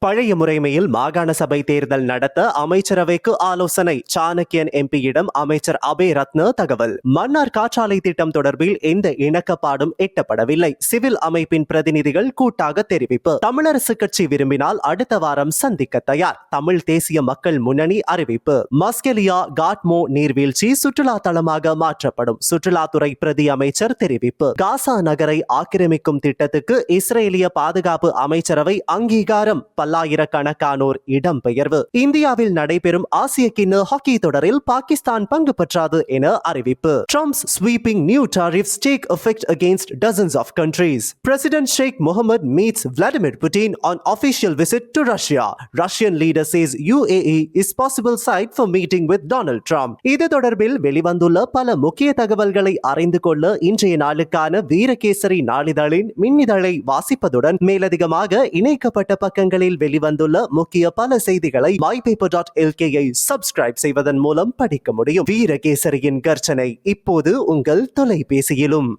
பழைய முறைமையில் மாகாண சபை தேர்தல் நடத்த அமைச்சரவைக்கு ஆலோசனை. சாணக்கியன் எம்பியிடம் அமைச்சர் அபே ரத்ன தகவல். மன்னார் காற்றாலை திட்டம் தொடர்பில் எந்த இணக்கப்பாடும் எட்டப்படவில்லை. சிவில் அமைப்பின் பிரதிநிதிகள் கூட்டாக தெரிவிப்பு. தமிழரசு கட்சி விரும்பினால் அடுத்த வாரம் சந்திக்க தயார். தமிழ் தேசிய மக்கள் முன்னணி அறிவிப்பு. மஸ்கெலியா காட்மோ நீர்வீழ்ச்சி சுற்றுலா தளமாக மாற்றப்படும். சுற்றுலாத்துறை பிரதி அமைச்சர் தெரிவிப்பு. காசா நகரை ஆக்கிரமிக்கும் திட்டத்துக்கு இஸ்ரேலிய பாதுகாப்பு அமைச்சரவை அங்கீகாரம். பல்லாயிரக்கணக்கானோர் இடம்பெயர்வு இந்தியாவில் நடைபெறும் ஆசிய கிண்ண ஹாக்கி தொடரில் பாகிஸ்தான் பங்கு பெற்றாது என அறிவிப்பு Trump's sweeping new tariffs take effect against dozens of countries president Sheikh Mohamed meets Vladimir Putin on official visit to Russia Russian leader says UAE is possible site for meeting with Donald Trump இது தொடர்பில் வெளிவந்துள்ள பல முக்கிய தகவல்களை அறிந்து கொள்ள இன்றைய நாளுக்கான வீரகேசரி நாளிதழின் மின்னிதழை வாசிப்பதுடன் மேலதிகமாக இணைக்கப்பட்ட பக்கங்களில் வெளிவந்துள்ள முக்கிய பல செய்திகளை மைபேப்பர் டாட் எல்கேயை சப்ஸ்கிரைப் செய்வதன் மூலம் படிக்க முடியும். வீரகேசரியின் கர்ச்சனை இப்போது உங்கள் தொலைபேசியிலும்.